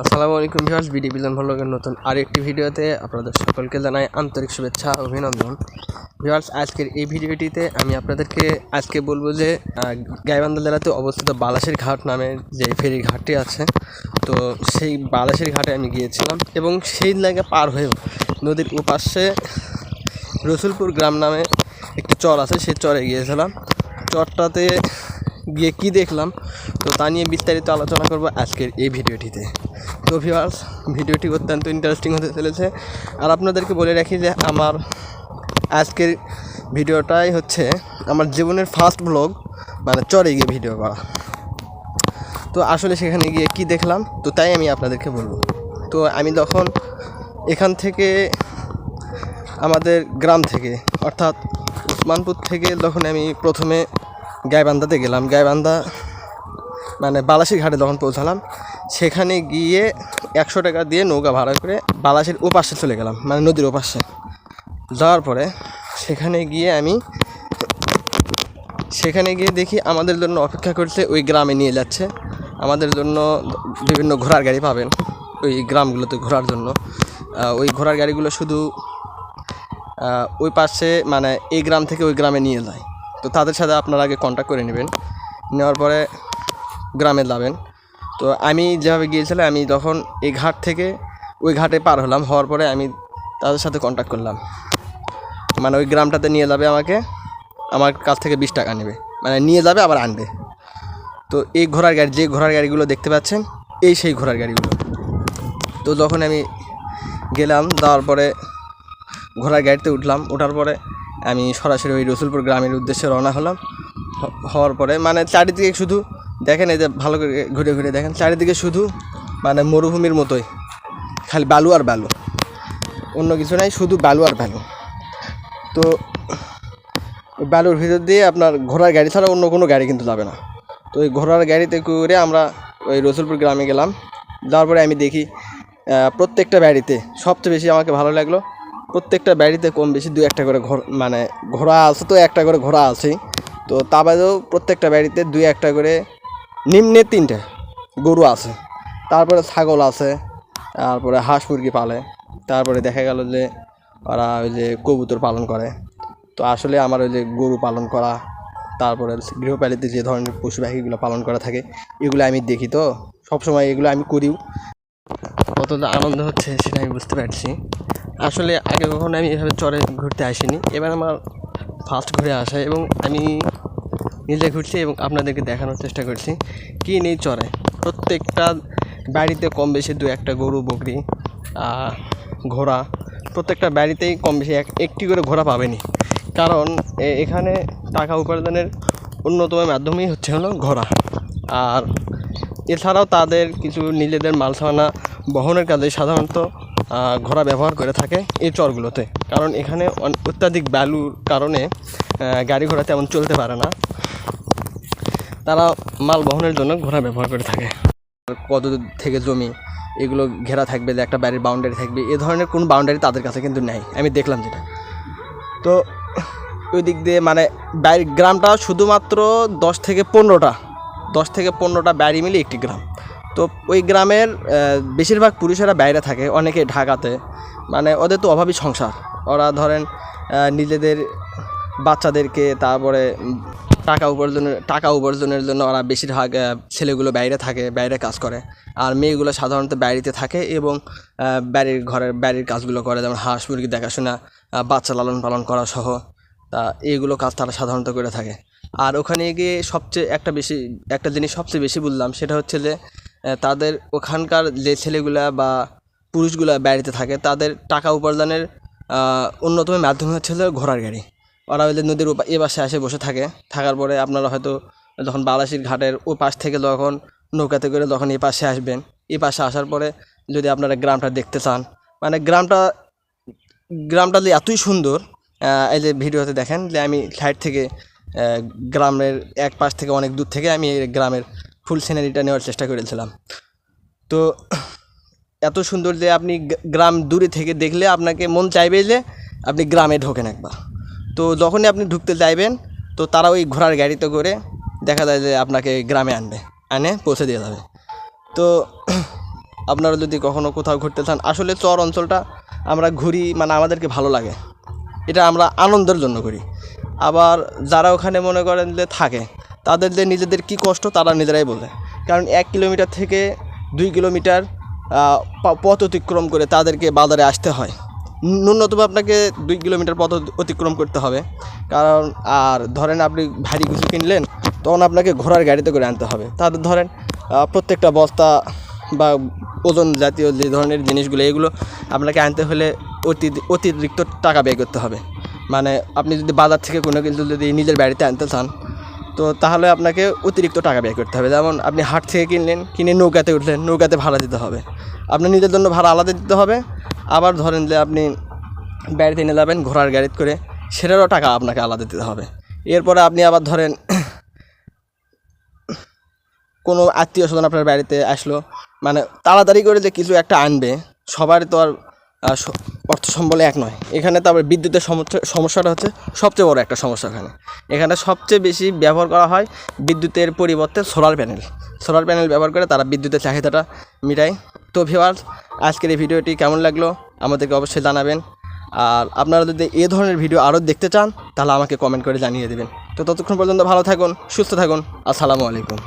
আসসালামু আলাইকুম viewers, BD বিজন ভ্লগের নতুন আরেকটি ভিডিওতে আপনাদের সকলকে জানাই আন্তরিক শুভেচ্ছা, অভিনন্দন। ভিউয়ার্স, আজকের এই ভিডিওটিতে আমি আপনাদেরকে আজকে বলব যে গাইবান্ধা জেলাতে অবস্থিত বালাসের ঘাট নামে যে ফেরি ঘাটটি আছে, তো সেই বালাসের ঘাটে আমি গিয়েছিলাম এবং সেই জায়গা পার হয়েও নদীর ওপাশে রসুলপুর গ্রাম নামে একটি চর আছে, সেই চরে গিয়েছিলাম। চরটাতে গিয়ে কি দেখলাম, তো তা নিয়ে বিস্তারিত আলোচনা করব আজকের এই ভিডিওটিতে। তো ভিউয়ার্স ভিডিওটি অত্যন্ত ইন্টারেস্টিং হতে চলেছে। আর আপনাদেরকে বলে রাখি যে আমার আজকের ভিডিওটাই হচ্ছে আমার জীবনের ফার্স্ট ব্লগ মানে চরে গিয়ে ভিডিও করা। তো আসলে সেখানে গিয়ে কি দেখলাম? তো তাই আমি আপনাদেরকে বলব। তো আমি তখন এখান থেকে আমাদের গ্রাম থেকে, অর্থাৎ উসমানপুর থেকে যখন আমি প্রথমে গাইবান্ধাতে গেলাম, গাইবান্ধা মানে বালাসির ঘাটে যখন পৌঁছালাম সেখানে গিয়ে একশো টাকা দিয়ে নৌকা ভাড়া করে বালাসির ওপাশে চলে গেলাম মানে নদীর ওপাশে। যাওয়ার পরে সেখানে গিয়ে আমি, সেখানে গিয়ে দেখি আমাদের জন্য অপেক্ষা করছে ওই গ্রামে নিয়ে যাচ্ছে। আমাদের জন্য বিভিন্ন ঘোড়ার গাড়ি পাবেন ওই গ্রামগুলোতে ঘোরার জন্য। ওই ঘোড়ার গাড়িগুলো শুধু ওই পাশে মানে এই গ্রাম থেকে ওই গ্রামে নিয়ে যায়। তো তাদের সাথে আপনারা আগে কন্ট্যাক্ট করে নেবেন। নেওয়ার পরে গ্রামে যাবেন। তো আমি যেভাবে গিয়েছিলাম আমি তখন এই ঘাট থেকে ওই ঘাটে পার হলাম। হওয়ার পরে আমি তাদের সাথে কন্ট্যাক্ট করলাম। মানে ওই গ্রামটাতে নিয়ে যাবে আমাকে, আমার কাছ থেকে বিশ টাকা নেবে। মানে নিয়ে যাবে, আবার আনবে। তো এই ঘোড়ার গাড়ি, যে ঘোড়ার গাড়িগুলো দেখতে পাচ্ছেন, এই সেই ঘোড়ার গাড়িগুলো। তো যখন আমি গেলাম, যাওয়ার পরে ঘোড়ার গাড়িতে উঠলাম। ওঠার পরে আমি সরাসরি ওই রসুলপুর গ্রামের উদ্দেশ্যে রওনা হলাম। হওয়ার পরে মানে চারিদিকে শুধু দেখেন এই যে ভালো করে ঘুরে ঘুরে দেখেন, চারিদিকে শুধু মানে মরুভূমির মতোই, খালি বালু আর বালু। অন্য কিছু নাই, শুধু বালু আর বালু। তো বালুর ভিতর দিয়ে আপনার ঘোড়ার গাড়ি ছাড়া অন্য কোনো গাড়ি কিন্তু যাবে না। তো ওই ঘোড়ার গাড়িতে করে আমরা ওই রসুলপুর গ্রামে গেলাম। যাওয়ার পরে আমি দেখি প্রত্যেকটা বাড়িতে সবচেয়ে বেশি আমাকে ভালো লাগল, প্রত্যেকটা বাড়িতে কম বেশি দু একটা করে ঘোর মানে ঘোড়া আছে তো একটা করে ঘোড়া আছেই। তো তা বাদেও প্রত্যেকটা বাড়িতে দুই একটা করে নিম্নে তিনটে, গরু আছে, তারপরে ছাগল আছে, তারপরে হাঁস মুরগি পালে, তারপরে দেখা গেল যে ওরা ওই যে কবুতর পালন করে। তো আসলে আমার ওই যে গরু পালন করা, তারপরে গৃহপালিত যে ধরনের পশু পাখিগুলো পালন করা থাকে, এগুলো আমি দেখি তো, সবসময় এগুলো আমি করিও। কতটা আনন্দ হচ্ছে সেটা আমি বুঝতে পারছি। আসলে আগে কখনো আমি এভাবে চরে ঘুরতে আসিনি, এবার আমার ফার্স্ট ঘুরে আসা এবং আমি নিজে ঘুরছি এবং আপনাদেরকে দেখানোর চেষ্টা করছি। কি নেই চরে প্রত্যেকটা বাড়িতে কম বেশি দু একটা গরু, বকরি ঘোড়া, প্রত্যেকটা বাড়িতেই কম বেশি এক, একটি করে ঘোড়া পাবেনি কারণ এখানে টাকা উপার্জনের অন্যতম মাধ্যমই হচ্ছে হলো ঘোড়া। আর এছাড়াও তাদের কিছু নিজেদের মাল সামানা বহনের কাজে সাধারণত ঘোড়া ব্যবহার করে থাকে এই চরগুলোতে। কারণ এখানে অত্যাধিক বালুর কারণে গাড়ি ঘোড়া তেমন চলতে পারে না। তারা মাল বহনের জন্য ঘোড়া ব্যবহার করে থাকে। কত থেকে জমি, এগুলো ঘেরা থাকবে, যে একটা বাড়ির বাউন্ডারি থাকবে, এ ধরনের কোনো বাউন্ডারি তাদের কাছে কিন্তু নেই। আমি দেখলাম যেটা। তো ওই দিক দিয়ে মানে বাড়ি, গ্রামটা শুধুমাত্র দশ থেকে পনেরোটা, দশ থেকে পনেরোটা বাড়ি মিলে একটি গ্রাম। তো ওই গ্রামের বেশিরভাগ পুরুষেরা বাইরে থাকে, অনেকে ঢাকাতে। মানে ওদের তো অভাবী সংসার। ওরা ধরেন নিজেদের বাচ্চাদেরকে, তারপরে টাকা উপার্জনের টাকা উপার্জনের জন্য ওরা বেশিরভাগ ছেলেগুলো বাইরে থাকে, বাইরে কাজ করে। আর মেয়েগুলো সাধারণত বাড়িতে থাকে এবং বাড়ির ঘরের, বাড়ির কাজগুলো করে, যেমন হাঁস মুরগি দেখাশোনা বাচ্চা লালন পালন করা সহ। তা এইগুলো কাজ তারা সাধারণত করে থাকে। আর ওখানে গিয়ে সবচেয়ে একটা বেশি, একটা জিনিস সবচেয়ে বেশি বললাম সেটা হচ্ছে যে তাদের ওখানকার যে ছেলেগুলা বা পুরুষগুলা বাড়িতে থাকে, তাদের টাকা উপার্জনের অন্যতম মাধ্যম হচ্ছে ঘোড়ার গাড়ি। ওরা নদীর এ পাশে এসে বসে থাকে। থাকার পরে আপনারা হয়তো যখন বালাসির ঘাটের ও পাশ থেকে যখন নৌকাতে করে যখন এই পাশে আসবেন। এই পাশে আসার পরে যদি আপনারা গ্রামটা দেখতে চান মানে গ্রামটা গ্রামটা যে এতই সুন্দর এই যে ভিডিওতে দেখেন যে আমি সাইড থেকে গ্রামের এক পাশ থেকে অনেক দূর থেকে আমি গ্রামের ফুল সিনারিটা নেওয়ার চেষ্টা করেছিলাম। তো এত সুন্দর যে আপনি গ্রাম দূরে থেকে দেখলে আপনাকে মন চাইবে যে আপনি গ্রামে ঢোকেন একবার। তো যখনই আপনি ঢুকতে চাইবেন তো তারা ওই ঘোড়ার গাড়িতে করে দেখা যায় যে আপনাকে গ্রামে আনবে, আনে, পৌঁছে দিয়ে যাবে। তো আপনারা যদি কখনও কোথাও ঘুরতে চান, আসলে চর অঞ্চলটা আমরা ঘুরি মানে আমাদেরকে ভালো লাগে। এটা আমরা আনন্দের জন্য করি। আবার যারা ওখানে মনে করেন যে থাকে, তাদের যে নিজেদের কী কষ্ট, তারা নিজেরাই বোঝে কারণ এক কিলোমিটার থেকে দুই কিলোমিটার পথ অতিক্রম করে তাদেরকে বাজারে আসতে হয়। ন্যূনতম আপনাকে দুই কিলোমিটার পথ অতিক্রম করতে হবে। কারণ, আর ধরেন আপনি ভারী কিছু কিনলেন, তখন আপনাকে ঘোড়ার গাড়িতে করে আনতে হবে। তাদের ধরেন প্রত্যেকটা বস্তা বা ওজন জাতীয় যে ধরনের জিনিসগুলো, এগুলো আপনাকে আনতে হলে অতি অতিরিক্ত টাকা ব্যয় করতে হবে। মানে আপনি যদি বাজার থেকে কোনো কিছু যদি নিজের বাড়িতে আনতে চান, তো তাহলে আপনাকে অতিরিক্ত টাকা ব্যয় করতে হবে। যেমন আপনি হাট থেকে কিনলেন, কিনে নৌকাতে উঠলেন, নৌকাতে ভাড়া দিতে হবে। আপনার নিজের জন্য ভাড়া আলাদা দিতে হবে আবার ধরেন যে আপনি বাড়িতে নিয়ে যাবেন, ঘোড়ার গাড়িতে করে, সেটারও টাকা আপনাকে আলাদা দিতে হবে। এরপরে আপনি আবার ধরেন কোনো আত্মীয় স্বজন আপনার বাড়িতে আসলো মানে তাড়াতাড়ি করে যে কিছু একটা আনবে, সবারই তো আর অর্থ সম্বলে এক নয়। এখানে তারপর বিদ্যুতের সমস্যা, সমস্যাটা হচ্ছে সবচেয়ে বড় একটা সমস্যা এখানে। এখানে সবচেয়ে বেশি ব্যবহার করা হয় বিদ্যুতের পরিবর্তে সোলার প্যানেল সোলার প্যানেল ব্যবহার করে তারা বিদ্যুতের চাহিদাটা মেটায়। তো ভিওয়ার্স আজকের এই ভিডিওটি কেমন লাগল আমাদেরকে অবশ্যই জানাবেন। আর আপনারা যদি এ ধরনের ভিডিও আরও দেখতে চান, তাহলে আমাকে কমেন্ট করে জানিয়ে দেবেন। তো ততক্ষণ পর্যন্ত ভালো থাকুন, সুস্থ থাকুন। আসসালামু আলাইকুম।